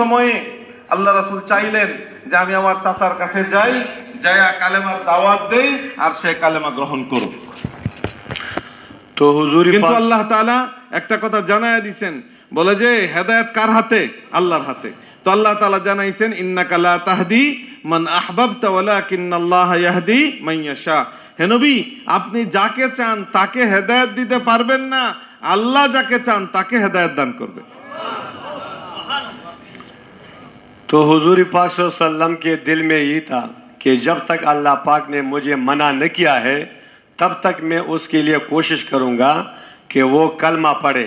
সময়ে আল্লাহ রাসুল চাইলেন যে আমি আমার চাচার কাছে যাই যায়া কালেমার দাওয়াত দেই আর সে কালেমা গ্রহণ করুক। তো হুজুর কিন্তু আল্লাহ তালা একটা কথা জানায়া দিছেন। বলে যে হেদায়ত কার হাতে? আল্লাহর হাতে। তো আল্লাহ তালা জানাইছেন ইন্নাকা লা তাহদি মান আহবাবতা ওয়ালাকিন্নাল্লাহ ইয়াহদি মান ইয়াশা। হে নবী আপনি যাকে চান তাকে হেদায়ত দিতে পারবেন না। আল্লাহ যাকে চান তাকে হেদায়ত দান করবে। تو حضور پاک صلی اللہ علیہ وسلم کے دل میں یہ تھا کہ جب تک اللہ پاک نے مجھے منع نہ کیا ہے، تب تک میں اس کے لیے کوشش کروں گا کہ وہ کلمہ پڑھے۔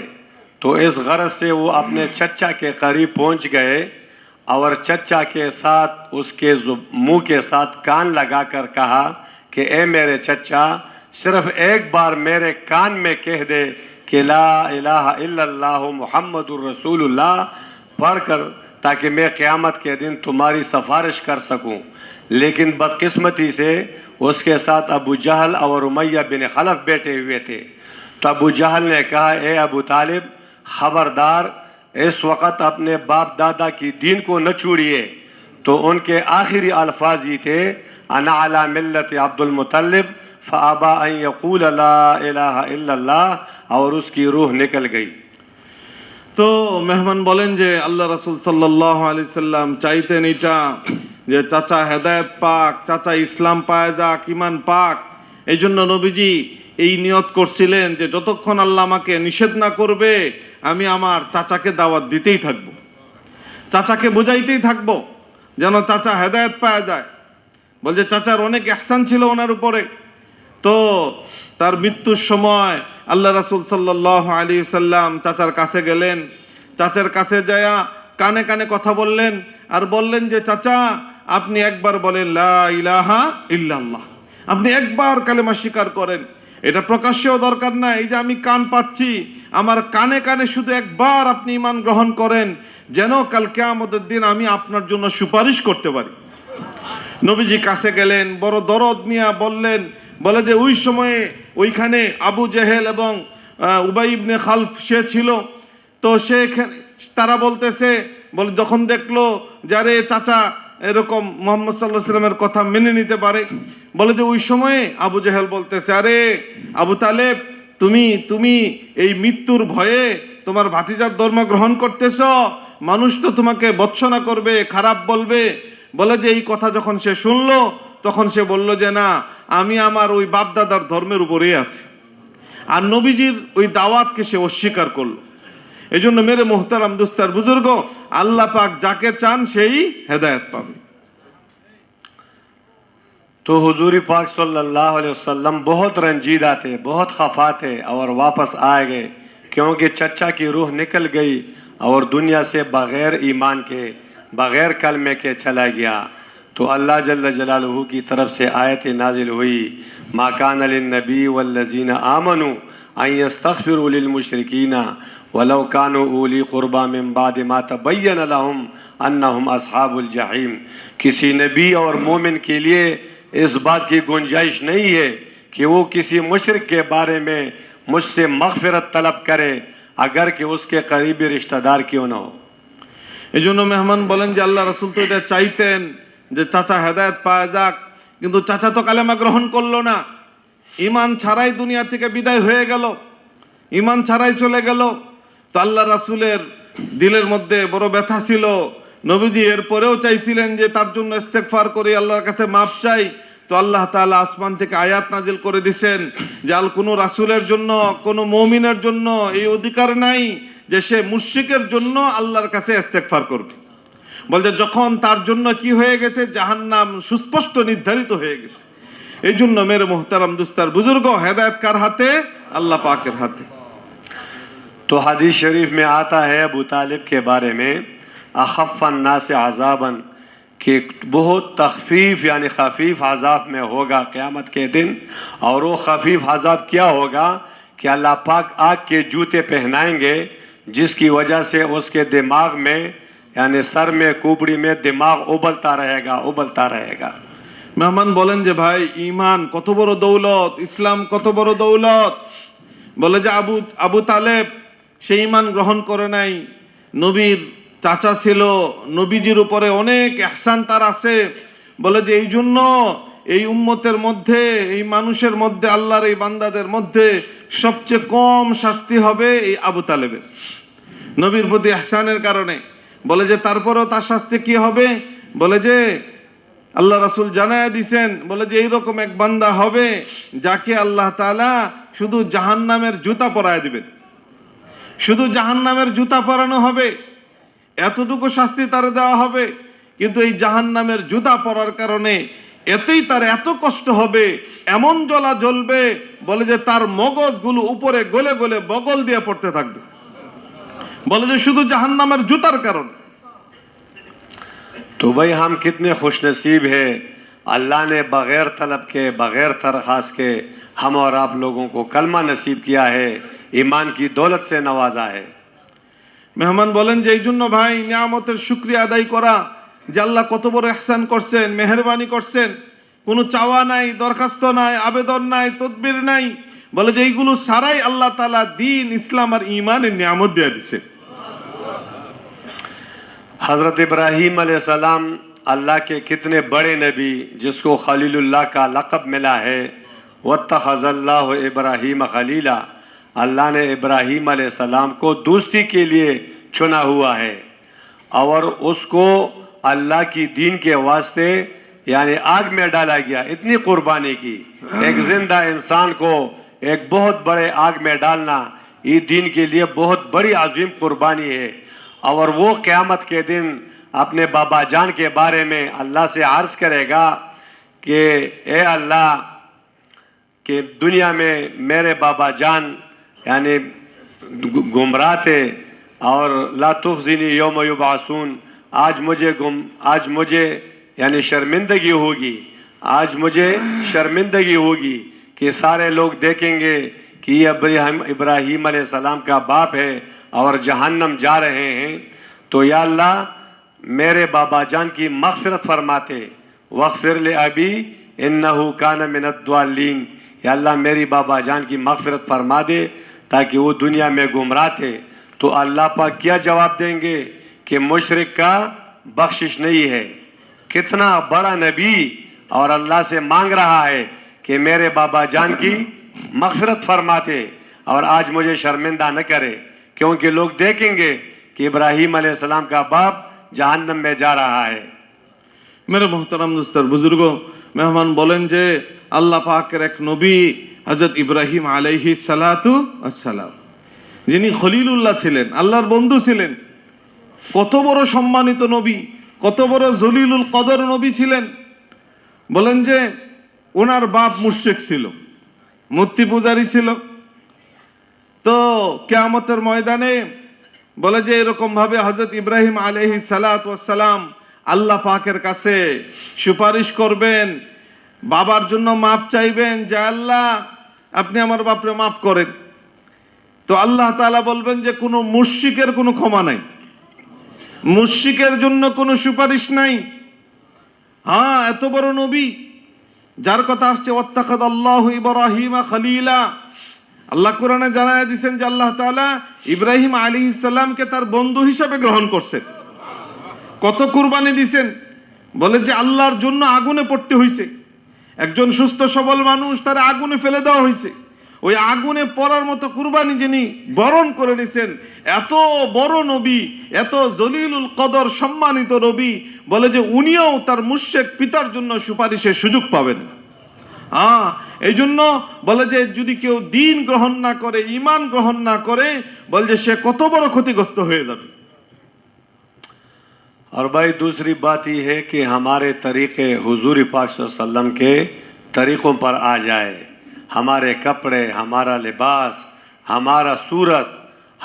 تو اس غرض سے وہ اپنے چچا کے قریب پہنچ گئے اور چچا کے ساتھ اس کے منہ کے ساتھ کان لگا کر کہا کہ اے میرے چچا، صرف ایک بار میرے کان میں کہہ دے کہ لا الہ الا اللہ محمد الرسول اللہ۔ پڑھ کر تاکہ میں قیامت کے دن تمہاری سفارش کر سکوں۔ لیکن بدقسمتی سے اس کے ساتھ ابو جہل اور امیہ بن خلف بیٹھے ہوئے تھے۔ تو ابو جہل نے کہا، اے ابو طالب، خبردار، اس وقت اپنے باپ دادا کی دین کو نہ چھوڑیے۔ تو ان کے آخری الفاظ ہی تھے، انا علا ملت عبد المطلب فعبا ان یقول لا الہ الا اللہ اور اس کی روح نکل گئی۔ তো মেহমান বলেন যে আল্লাহ রাসূল সাল্লাল্লাহু আলাইহি সাল্লাম চাইতেন এটা, যে চাচা হেদায়েত পাক, চাচা ইসলাম পায় যাক ইমান পাক। এই জন্য নবীজি এই নিয়ত করছিলেন যে যতক্ষণ আল্লাহ আমাকে নিষেধ না করবে, আমি আমার চাচাকে দাওয়াত দিতেই থাকব। চাচাকে বোঝাইতেই থাকব যেন চাচা হেদায়েত পাওয়া যায়। বলছে, চাচার অনেক এহসান ছিল ওনার উপরে। তো তার মৃত্যুর সময় আল্লাহ রাসূল সাল্লাহ আলী সাল্লাম চাচার কাছে গেলেন। চাচার কাছে যায়া কানে কানে কথা বললেন আর বললেন যে, চাচা, আপনি একবার বলেন ইলাহা ইল্লাল্লাহ। আপনি একবার কালেমা স্বীকার করেন। এটা প্রকাশ্যেও দরকার না এই যে আমি কান পাচ্ছি, আমার কানে কানে শুধু একবার আপনি ইমান গ্রহণ করেন, যেন কালকে কেয়ামতের দিন আমি আপনার জন্য সুপারিশ করতে পারি। নবীজি কাছে গেলেন, বড় দরদ নিয়ে বললেন বলে যে ওই সময়ে ওইখানে আবু জেহেল এবং উবাই ইবনে খালফ সে ছিল। তো সে তারা বলতেছে, বলে যখন দেখল যারে চাচা এরকম মোহাম্মদ সাল্লাহ সাল্লামের কথা মেনে নিতে পারে, বলে যে ওই সময়ে আবু জেহেল বলতেছে, আরে আবু তালেব, তুমি তুমি এই মৃত্যুর ভয়ে তোমার ভাতিজার ধর্ম গ্রহণ করতেছ, মানুষ তো তোমাকে বৎসনা করবে, খারাপ বলবে। বলে যে এই কথা যখন সে শুনলো তখন সে বলল যে না আমি আমার ওই বাপদাদার ধর্মের উপরেই আছি আর নবীজির ওই দাওয়াতকে সে অস্বীকার করল এই জন্য মেরে মোহতারাম দুস্তার বুজুর্গ আল্লাহ পাক যাকে চান সেই হেদায়ত পাবে تو حضور پاک صلی اللہ علیہ وسلم بہت رنجیدہ تھے بہت خفا تھے اور واپس آئے گئے کیونکہ چچا کی روح نکل گئی اور دنیا سے بغیر ایمان کے بغیر کلمے کے چلا گیا تو اللہ جل جلالہ کی طرف سے آیت نازل ہوئی۔ ماکان النبی والذین آمنوا ان يستغفروا المشرقین ولو اولی قربا من بعد ما الحم لهم اصحاب الجحیم۔ کسی نبی اور مومن کے لیے اس بات کی گنجائش نہیں ہے کہ وہ کسی مشرق کے بارے میں مجھ سے مغفرت طلب کرے، اگر کہ اس کے قریبی رشتہ دار کیوں نہ ہو۔ এই জন্য মেহমান بولن যে اللہ رسول تو چاہتے ہیں۔ যে চাচা হেদায়েত পাওয়া যাক, কিন্তু চাচা তো কালেমা গ্রহণ করল না। ইমান ছাড়াই দুনিয়া থেকে বিদায় হয়ে গেল ইমান ছাড়াই চলে গেল। তো আল্লাহ রাসুলের দিলের মধ্যে বড় ব্যথা ছিল। নবীজি এরপরেও চাইছিলেন যে তার জন্য ইস্তেকফার করে, আল্লাহর কাছে মাপ চাই। তো আল্লাহ তাআলা আসমান থেকে আয়াত নাজিল করে দিছেন যে, আল কোনো রাসুলের জন্য, কোনো মমিনের জন্য এই অধিকার নাই যে সে মুশরিকের জন্য আল্লাহর কাছে ইস্তেকফার করবে। বলছে যখন তার জন্য কি হয়ে গেছে জাহান নাম সুস্পষ্ট নির্ধারিত হয়ে গেছে। এই জন্য মেরে মোহতারাম দুস্তার বুজুর্গ ہدایت কার হাতে? اللہ پاکر হাতে। تو حدیث شریف میں آتا ہے ابو طالب کے بارے میں اخف الناس عذابا کہ بہت تخفیف یعنی خفیف عذاب میں ہوگا قیامت کے دن، اور وہ خفیف عذاب کیا ہوگا کہ اللہ پاک آگ کے جوتے پہنائیں گے، جس کی وجہ سے اس کے دماغ میں यानी सर में कुबड़ी में दिमाग उबलता रहेगा उबलता रहेगा মেহমান বলেন যে ভাই ইমান কত বড় দৌলত ইসলাম কত বড় দৌলত বলে যে আবু আবু তালেব সেই ইমান গ্রহণ করে নাই নবীর চাচা ছিল নবীজির উপরে অনেক এহসান তার আছে বলে যে এই জন্য এই উম্মতের মধ্যে এই মানুষের মধ্যে আল্লাহর এই বান্দাদের মধ্যে সবচেয়ে কম শাস্তি হবে এই আবু তালেবের নবীর প্রতি এহসানের কারণে বলে যে, তারপরও তার শাস্তি কি হবে? বলে যে, আল্লাহ রাসুল জানায় দিছেন। বলে যে, এইরকম এক বান্দা হবে যাকে আল্লাহ তাআলা শুধু জাহান্নামের জুতা পরায় দিবেন। শুধু জাহান্নামের জুতা পরানো হবে, এতটুকু শাস্তি তার দেওয়া হবে, কিন্তু এই জাহান্নামের জুতা পরার কারণে এতেই তার এত কষ্ট হবে, এমন জ্বলা জ্বলবে। বলে যে, তার মগজগুলো উপরে গলে গলে বগল দিয়ে পড়তে থাকবে। বলে যে শুধু জাহান্নামের জুতার কারণ तो भाई हम कितने खुश नसीब है अल्लाह ने बग़ैर तलब के बग़ैर तरखास्त के हम और आप लोगों को कलमा नसीब किया है ईमान की दौलत से नवाजा है মেহমান বলেন যে এই জন্য ভাই নিয়ামতের শুক্রিয়া আদায় করা যে আল্লাহ কত বড় এহসান করছেন মেহরবানি করছেন কোনো চাওয়া নাই দরখাস্ত নাই আবেদন নাই তদবির নাই বলে যে এইগুলো সারাই আল্লাহ তালা দিন ইসলাম আর ইমানের নিয়ামত দিয়ে حضرت ابراہیم علیہ السلام اللہ کے کتنے بڑے نبی جس کو خلیل اللہ کا لقب ملا ہے، وَاتَّخَذَ اللہ ابراہیم خلیلہ اللہ نے ابراہیم علیہ السلام کو دوستی کے لیے چنا ہوا ہے۔ اور اس کو اللہ کی دین کے واسطے یعنی آگ میں ڈالا گیا، اتنی قربانی کی۔ ایک زندہ انسان کو ایک بہت بڑے آگ میں ڈالنا یہ دین کے لیے بہت بڑی عظیم قربانی ہے۔ اور وہ قیامت کے دن اپنے بابا جان کے بارے میں اللہ سے عرض کرے گا کہ اے اللہ، کہ دنیا میں میرے بابا جان یعنی گمراہ تھے اور لا تخزنی یوم یبعثون، آج مجھے گم، آج مجھے یعنی شرمندگی ہوگی، آج مجھے شرمندگی ہوگی کہ سارے لوگ دیکھیں گے کہ یہ ابراہیم ابراہیم علیہ السلام کا باپ ہے اور جہنم جا رہے ہیں، تو یا اللہ میرے بابا جان کی مغفرت فرماتے۔ وغفر لابی انہو کان من الضالین۔ یا اللہ میری بابا جان کی مغفرت فرما دے تاکہ وہ دنیا میں گمراہ تھے۔ تو اللہ پاک کیا جواب دیں گے کہ مشرق کا بخشش نہیں ہے۔ کتنا بڑا نبی اور اللہ سے مانگ رہا ہے کہ میرے بابا جان کی मगफरत फरमाते और आज मुझे शर्मिंदा न करे क्योंकि लोग देखेंगे कि इब्राहीम अलैहिस्सलाम का बाप जहन्नम में जा रहा है মেরে মোহতারাম দুস্তার বুজুর্গ মেহমান বলেন যে আল্লাহ পাকের এক নবী হজরত ইব্রাহিম আলাইহি সালাতু আসসালাম যিনি খলিলুল্লাহ ছিলেন আল্লাহর বন্ধু ছিলেন কত বড় সম্মানিত নবী কত বড় জলিলুল কদর নবী ছিলেন বলেন যে ওনার বাপ মুশরিক ছিল মূর্তি পূজারী ছিল। তো কেয়ামতের ময়দানে বলে যে এরকম ভাবে হজরত ইব্রাহিম আলহি সালাম আল্লাহ পাকের কাছে সুপারিশ করবেন, বাবার জন্য মাপ চাইবেন যে, আল্লাহ, আপনি আমার বাপরে মাপ করেন। তো আল্লাহ তাআলা বলবেন যে, কোনো মুশরিকের কোনো ক্ষমা নাই। মুশরিকের জন্য কোনো সুপারিশ নাই। হ্যাঁ এত বড় নবী যার কথা আসছে ওত্তাখাদ আল্লাহ ইব্রাহিমা খলিলা। আল্লাহ কোরআনে জানায় দিয়েছেন যে আল্লাহ তাআলা ইব্রাহিম আলী ইসাল্লামকে তার বন্ধু হিসাবে গ্রহণ করছেন। কত কুরবানি দিছেন? বলে যে আল্লাহর জন্য আগুনে পড়তে হইছে। একজন সুস্থ সবল মানুষ তার আগুনে ফেলে দেওয়া হয়েছে ওই আগুনে পড়ার মতো কুরবানি যিনি বরণ করে নিছেন এত বড় নবী এত জলিলুল কদর সম্মানিত নবী বলে যে উনিও তার মুশেক পিতার জন্য সুপারিশের সুযোগ পাবেন হ্যাঁ এই জন্য বলে যে যদি কেউ দিন গ্রহণ না করে ইমান গ্রহণ না করে বলে যে সে কত বড় ক্ষতিগ্রস্ত হয়ে যাবে और भाई दूसरी बात यह है कि हमारे तरीक़े हुजूर पाक सल्लल्लाहु अलैहि वसल्लम के तरीक़ों पर आ जाए ہمارے کپڑے، ہمارا لباس، ہمارا صورت،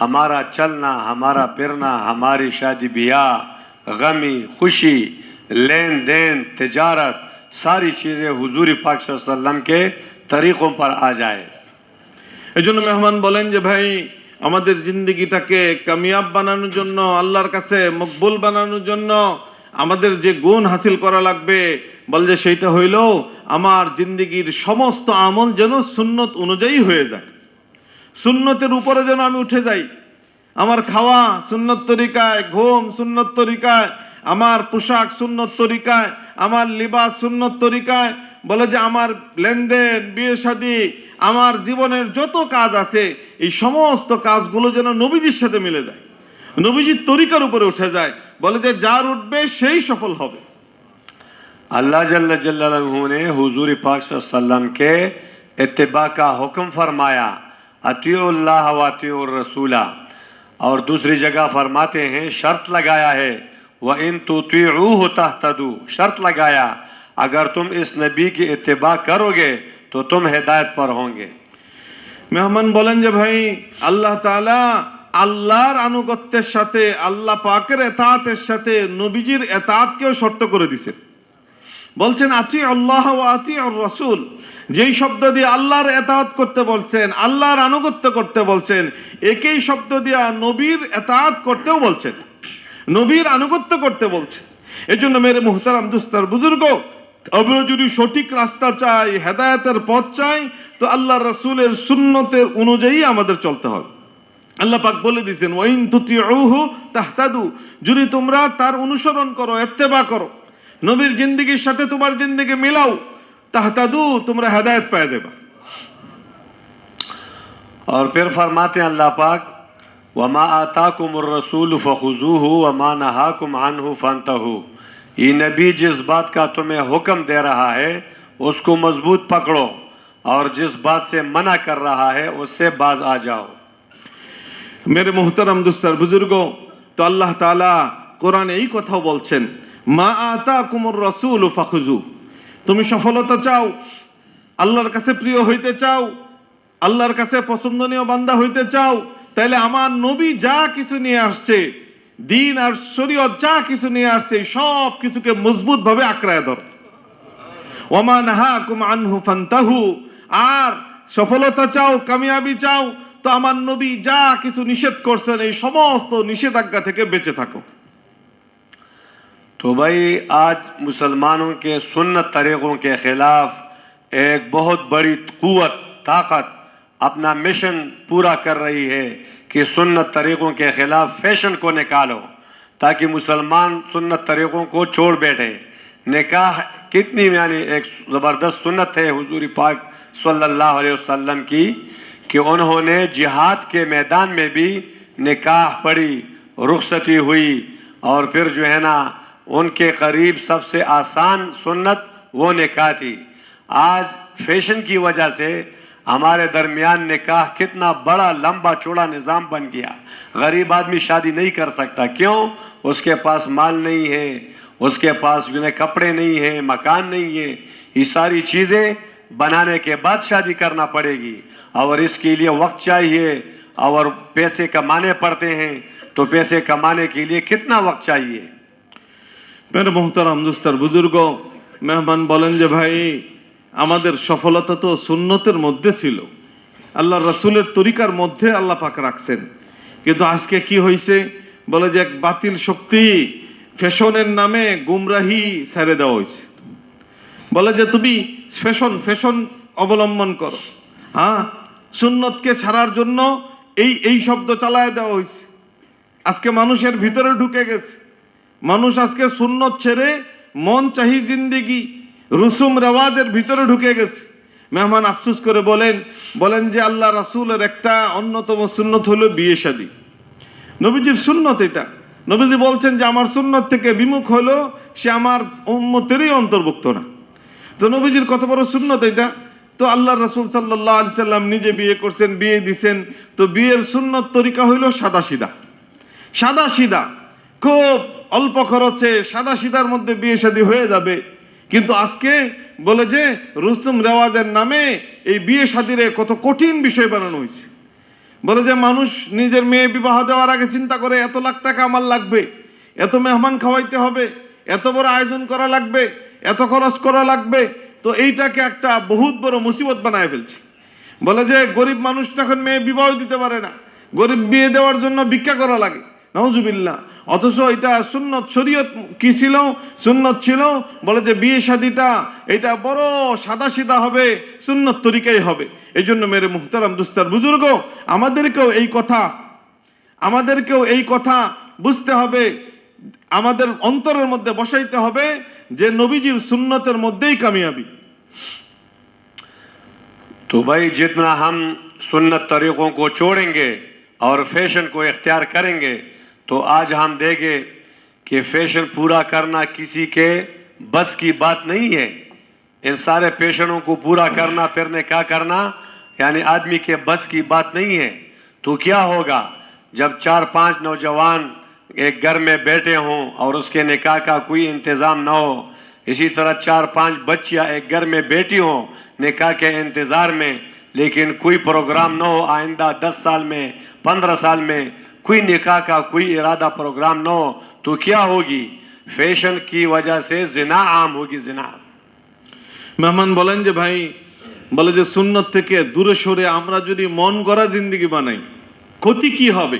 ہمارا چلنا، ہمارا پھرنا، ہماری شادی بیاہ، غمی، خوشی، لین دین، تجارت، ساری چیزیں حضور پاک صلی اللہ علیہ وسلم کے طریقوں پر آ جائے۔ এই জন্য بولیں বলেন যে ভাই আমাদের জিন্দিগিটাকে কামিয়াব বানানোর জন্য আল্লাহর কাছে মকবুল আমাদের যে গুণ হাসিল করা লাগবে, বল যে সেইটা হইল, আমার জিন্দগির সমস্ত আমল যেন সুন্নত অনুযায়ী হয়ে যায়। সুন্নতের উপরে যেন আমি উঠে যাই। আমার খাওয়া সুন্নত তরিকায়, ঘুম সুন্নত তরিকায়, আমার পোশাক সুন্নত তরিকায়, আমার লিবাস সুন্নত তরিকায়, বলে যে আমার লেনদেন, বিয়ে শাদী, আমার জীবনের যত কাজ আছে, এই সমস্ত কাজগুলো যেন নবীজির সাথে মিলে যায়। নবীজির তরিকার উপরে উঠে যায়। بولے جی جار اٹھ بے شئی شفل ہو بے اللہ جل جلال نے حضور پاک صلی اللہ علیہ وسلم کے اتباع کا حکم فرمایا اتیو اللہ و اتیو الرسولہ اور دوسری جگہ فرماتے ہیں شرط لگایا ہے وَإِن ان تَحْتَدُو شرط لگایا اگر تم اس نبی کی اتباع کرو گے تو تم ہدایت پر ہوں گے۔ مہمن بولن جب بھائی اللہ تعالیٰ আল্লাহর আনুগত্যের সাথে, আল্লাহ পাকের এতাতের সাথে নবীজির এতাতকেও শর্ত করে দিছেন বলছেন আতি আল্লাহ ও আতি রসুল। যেই শব্দ দিয়ে আল্লাহর এতাত করতে বলছেন, আল্লাহর আনুগত্য করতে বলছেন, একই শব্দ দিয়া নবীর এতাত করতেও বলছেন। নবীর আনুগত্য করতে বলছেন। এই জন্য মেরে মুহতারাম দুস্তার বুজুর্গ আমরা যদি সঠিক রাস্তা চাই, হেদায়েতের পথ চাই, তো আল্লাহ রসুলের সুন্নতের অনুযায়ী আমাদের চলতে হবে। اللہ پاک بولے دیسن وَإِن تُتِعُوهُ تَحْتَدُو তাহতাদু، যদি তোমরা তার کرو করো کرو نبیر جندگی شتے تمہار جندگی ملاو মিলাও، তাহতাদু، তোমরা হেদায়ত পায় اور پھر فرماتے ہیں اللہ پاک، وَمَا آتَاكُمُ الرَّسُولُ فَخُزُوهُ وَمَا نَحَاكُمْ عَنْهُ فَانْتَهُ. یہ نبی جس بات کا تمہیں حکم دے رہا ہے، اس کو مضبوط پکڑو اور جس بات سے منع کر رہا ہے، اس سے باز آ جاؤ۔ মেরে মোহতারাম দুস্তার বুজুর্গ তো আল্লাহ তাআলা কোরআনে এই কথাও বলছেন মা আতা কুমর রসুল ফাখুজু তুমি সফলতা চাও আল্লাহর কাছে প্রিয় হইতে চাও আল্লাহর কাছে পছন্দনীয় বান্দা হইতে চাও তাইলে আমার নবী যা কিছু নিয়ে আসছে দিন আর শরীয়ত যা কিছু নিয়ে আসছে সব কিছুকে মজবুত ভাবে আঁকড়ায় ধরো। ওমা নাহাকুম আনহু ফান্তাহু, আর সফলতা চাও, কামিয়াবি চাও তো আমার নবী যা কিছু নিষেধ করছেন، এই সমস্ত নিষেধাজ্ঞা থেকে বেঁচে থাকো تو بھائی آج مسلمانوں کے سنت طریقوں کے خلاف ایک بہت بڑی قوت طاقت اپنا مشن پورا کر رہی ہے کہ سنت طریقوں کے خلاف فیشن کو نکالو، تاکہ مسلمان سنت طریقوں کو چھوڑ بیٹھے۔ نکاح کتنی یعنی ایک زبردست سنت ہے حضور پاک صلی اللہ علیہ وسلم کی۔ کہ انہوں نے جہاد کے میدان میں بھی نکاح پڑی، رخصتی ہوئی اور پھر جو ہے نا، ان کے قریب سب سے آسان سنت وہ نکاح تھی۔ آج فیشن کی وجہ سے ہمارے درمیان نکاح کتنا بڑا، لمبا، چوڑا نظام بن گیا۔ غریب آدمی شادی نہیں کر سکتا۔ کیوں؟ اس کے پاس مال نہیں ہے، اس کے پاس جو کپڑے نہیں ہیں، مکان نہیں ہے۔ یہ ساری چیزیں بنانے کے بعد شادی کرنا پڑے گی۔ और इसके लिए वक्त चाहिए और पैसे कमाने पड़ते हैं तो पैसे कमाने के लिए कितना वक्त चाहिए মেরে মোহতারাম দুস্তার বুজুর্গ মেহমান বলেন যে ভাই আমাদের সফলতা তো সুন্নতের মধ্যে ছিল আল্লাহ রসুলের তরিকার মধ্যে আল্লাহ পাক রাখছেন কিন্তু আজকে কি হয়েছে বলে যে এক বাতিল শক্তি ফ্যাশনের নামে গুমরাহি ছেড়ে দেওয়া হয়েছে বলে যে তুমি ফ্যাশন ফ্যাশন অবলম্বন করো হ্যাঁ সুন্নতকে ছাড়ার জন্য এই এই শব্দ চালায় দেওয়া হয়েছে। আজকে মানুষের ভিতরে ঢুকে গেছে। মানুষ আজকে সুন্নত ছেড়ে মন চাহি জিন্দিগি, রুসুম রেওয়াজের ভিতরে ঢুকে গেছে। মেহমান আফসুস করে বলেন বলেন যে আল্লাহ রাসূলের একটা অন্যতম সুন্নত হলো বিয়ে শাদী। নবীজির সুন্নত এটা। নবীজি বলছেন যে আমার সুন্নত থেকে বিমুখ হলো সে আমার উম্মতেরই অন্তর্ভুক্ত না। তো নবীজির কত বড় সুন্নত এটা? তো আল্লাহ রসুল সাল্লাহ আলি সাল্লাম নিজে বিয়ে করছেন, বিয়ে দিছেন। তো বিয়ের সুন্নত তরিকা হইল সাদা সিদা সাদা সিদা খুব অল্প খরচে সাদা সিদার মধ্যে বিয়ে শাদী হয়ে যাবে। কিন্তু আজকে বলে যে রুসুম রেওয়াজের নামে এই বিয়ে শাদিরে কত কঠিন বিষয় বানানো হয়েছে। বলে যে মানুষ নিজের মেয়ে বিবাহ দেওয়ার আগে চিন্তা করে, এত লাখ টাকা আমার লাগবে, এত মেহমান খাওয়াইতে হবে, এত বড় আয়োজন করা লাগবে, এত খরচ করা লাগবে তো এইটাকে একটা বহুত বড় মুসিবত বানায় ফেলছে। বলে যে গরিব মানুষ তখন মেয়ে বিবাহ দিতে পারে না। গরিব বিয়ে দেওয়ার জন্য ভিক্ষা করা লাগে। নজুবিল্লা অথচ এটা সুন্নত শরীয়ত কি ছিল? সুন্নত ছিল। বলে যে বিয়ে শাদিটা, এটা বড় সাদা সিদা হবে, সুন্নত তরিকাই হবে। এই জন্য মেরে মুহতারাম, দুস্তার বুজুর্গ, আমাদেরকেও এই কথা, আমাদেরকেও এই কথা বুঝতে হবে। আমাদের অন্তরের মধ্যে বসাইতে হবে। যে নবীজির سنتر مدعی کامیابی تو بھائی جتنا ہم سنت طریقوں کو چھوڑیں گے اور فیشن کو اختیار کریں گے، تو آج ہم دیکھیں کہ فیشن پورا کرنا کسی کے بس کی بات نہیں ہے۔ ان سارے پیشنوں کو پورا کرنا پھرنے کا کرنا؟ یعنی آدمی کے بس کی بات نہیں ہے۔ تو کیا ہوگا؟ جب چار پانچ نوجوان ایک گھر میں بیٹے ہوں اور اس کے نکاح کا کوئی انتظام نہ ہو۔ اسی طرح چار پانچ بچیاں ایک گھر میں بیٹی ہوں نکاح کے انتظار میں، لیکن کوئی پروگرام نہ ہو آئندہ دس سال میں، پندرہ سال میں، کوئی نکاح کا کوئی ارادہ پروگرام نہ ہو، تو کیا ہوگی؟ فیشن کی وجہ سے زنا عام ہوگی، زنا۔ মেহমান বলেন بھائی ভাই বলে যে সুন্নত থেকে দূরে সরে আমরা যদি মন গড়া জিন্দিগি বানাই ক্ষতি কি হবে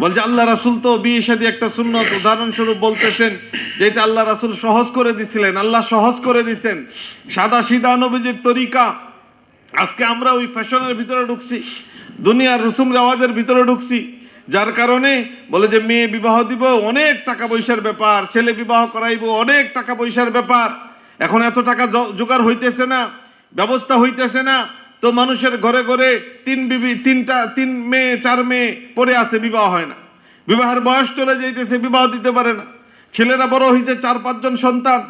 বলছে, আল্লাহ রাসুল তো বিয়ে শাদী একটা সুন্নত। উদাহরণস্বরূপ বলতেছেন যে এটা আল্লাহ রাসুল সহজ করে দিছিলেন, আল্লাহ সহজ করে দিছেন। সাদা সিদা নবীজির তরিকা। আজকে আমরা ওই ফ্যাশনের ভিতরে ঢুকছি, দুনিয়ার রুসুম রেওয়াজের ভিতরে ঢুকছি, যার কারণে বলে যে, মেয়ে বিবাহ দিব, অনেক টাকা পয়সার ব্যাপার, ছেলে বিবাহ করাইব, অনেক টাকা পয়সার ব্যাপার। এখন এত টাকা জোগাড় হইতেছে না, ব্যবস্থা হইতেছে না তো মানুষের ঘরে ঘরে তিন বিবি, তিনটা, তিন মেয়ে, চার মেয়ে পড়ে আছে, বিবাহ হয় না। বিবাহের বয়স চলে যাইতেছে, বিবাহ দিতে পারে না। ছেলেরা বড় হয়েছে চার, পাঁচজন সন্তান।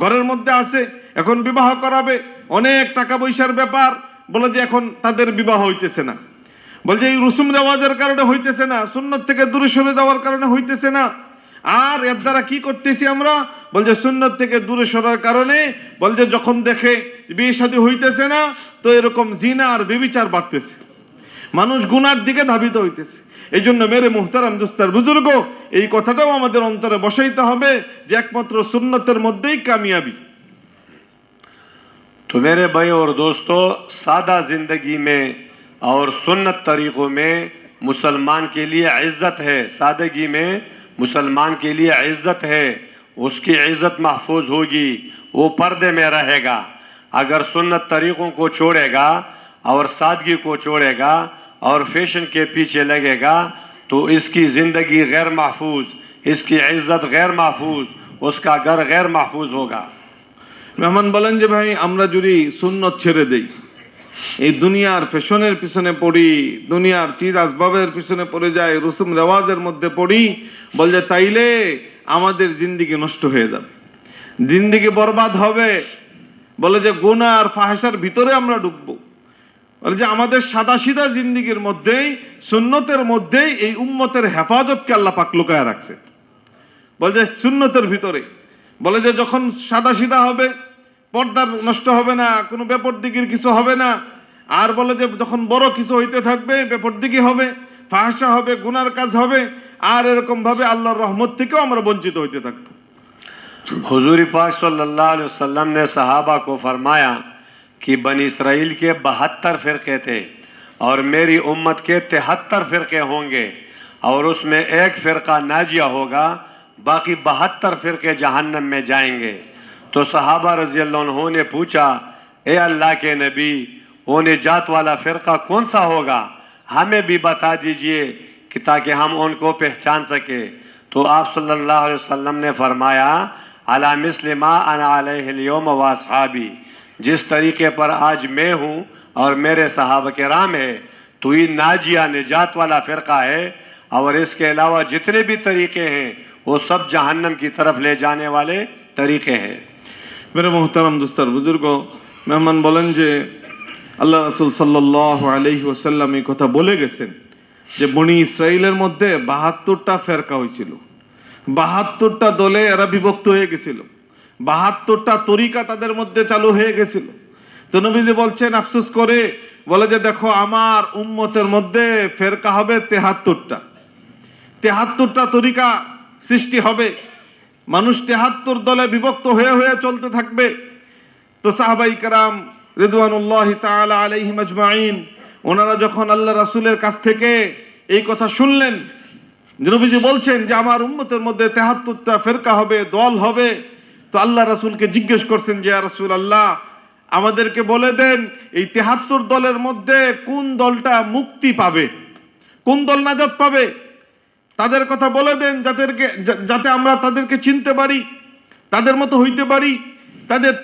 ঘরের মধ্যে আছে, এখন বিবাহ করাবে, অনেক টাকা পয়সার ব্যাপার। বলে যে এখন তাদের বিবাহ হইতেছে না। বলছে, এই রুসুম রেওয়াজের কারণে হইতেছে না, সুন্নত থেকে দূরে সরে যাওয়ার কারণে হইতেছে না। আর এর দ্বারা কি করতেছি আমরা? বলছে, সুন্নত থেকে দূরে সরার কারণে, বলছে, যখন দেখে বিয়ে সাথে হইতেছে না, তো এরকম জিনা আর বেবিচার বাড়তেছে। মানুষ গুনার দিকে ধাবিত হইতেছে। এই জন্য মেরে মুহতারাম দোস্তার বুজুর্গ, এই কথাটাও আমাদের অন্তরে বসাইতে হবে যে একমাত্র সুন্নতের মধ্যেই কামিয়াবি। তো মেরে ভাই ওর দোস্ত, সাদা জিন্দগি মে اور সুন্নত তরিকো মে মুসলমান কে লিয়ে ইজ্জত ہے সাদগি میں مسلمان کے لیے عزت ہے، اس کی عزت محفوظ ہوگی، وہ پردے میں رہے گا۔ اگر سنت طریقوں کو چھوڑے گا اور سادگی کو چھوڑے گا اور فیشن کے پیچھے لگے گا، تو اس کی زندگی غیر محفوظ، اس کی عزت غیر محفوظ، اس کا گھر غیر محفوظ ہوگا۔ রহমান بلنج جی بھائی امرا আমরা سنت সুন্নত دی এই দুনিয়ার ফ্যাশনের পিছনে পড়ি, দুনিয়ার চিজ আসবাবের পিছনে পড়ে যায় রসুম রেওয়াজের মধ্যে পড়ি বল যে তাইলে আমাদের জিন্দিগি নষ্ট হয়ে যাবে। জিন্দিগি বরবাদ হবে। বলে যে গুণা আর ফাহেসার ভিতরে আমরা ঢুকবো বলে যে, আমাদের সাদাসিধা জিন্দিগির মধ্যেই, সুন্নতের মধ্যেই এই উম্মতের হেফাজতকে আল্লাহ পাক লুকায় রাখছে। বলে যে, সুন্নতের ভিতরে। বলে যে, যখন সাদা সিধা হবে পর্দা নষ্ট হবে না، কোনো ব্যাপর দিকের কিছু হবে না। আর বলে যে যখন বড় কিছু হইতে থাকবে ব্যাপর দিকে হবে، ফাহাসা হবে، গুনার কাজ হবে، আর এরকমভাবে আল্লাহর রহমত থেকেও আমরা বঞ্চিত হইতে থাকব। حضور پاک صلی اللہ علیہ وسلم نے صحابہ کو فرمایا کہ بنی اسرائیل کے بہتر فرقے تھے اور میری امت کے تہتر فرقے ہوں گے اور اس میں ایک فرقہ ناجیہ ہوگا، باقی بہتر فرقے جہنم میں جائیں گے۔ تو صحابہ رضی اللہ عنہ نے پوچھا، اے اللہ کے نبی وہ نجات والا فرقہ کون سا ہوگا؟ ہمیں بھی بتا دیجیے کہ تاکہ ہم ان کو پہچان سکے۔ تو آپ صلی اللہ علیہ وسلم نے فرمایا، علی مثل ما انا علیہ اليوم واصحابی جس طریقے پر آج میں ہوں اور میرے صحابہ کرام ہے تو یہ ناجیہ نجات والا فرقہ ہے اور اس کے علاوہ جتنے بھی طریقے ہیں، وہ سب جہنم کی طرف لے جانے والے طریقے ہیں۔ মেরে মোহতারাম দুস্তার বুজুর্গ মেহমান বলেন যে আল্লাহ রাসুল সাল্লাহ আলহি ওসাল্লাম এই কথা বলে গেছেন যে বনি ইসরায়েলের মধ্যে বাহাত্তরটা ফেরকা হয়েছিল বাহাত্তরটা দলে এরা বিভক্ত হয়ে গেছিল বাহাত্তরটা তরিকা তাদের মধ্যে চালু হয়ে গেছিল তো নবীজি বলছেন আফসোস করে বলে যে দেখো, আমার উম্মতের মধ্যে ফেরকা হবে তেহাত্তরটা। তেহাত্তরটা তরিকা সৃষ্টি হবে। মানুষ তেহাত্তর দলে বিভক্ত হয়ে হয়ে চলতে থাকবে। তো সাহাবাই কারাম রিদওয়ানুল্লাহ তাআলা আলাইহিম আজমাইন, ওনারা যখন আল্লাহ রাসূলের কাছ থেকে এই কথা শুনলেন, নবীজি বলছেন যে আমার উম্মতের মধ্যে তেহাত্তরটা ফেরকা হবে, দল হবে। তো আল্লাহ রাসূলকে জিজ্ঞেস করছেন যে রাসূল আল্লাহ আমাদেরকে বলে দেন এই তেহাত্তর দলের মধ্যে কোন দলটা মুক্তি পাবে? কোন দল নাজাত পাবে? তাদের কথা বলে দেন যাদেরকে যাতে আমরা তাদেরকে চিনতে পারি, তাদের মতো হইতে পারি, তাদের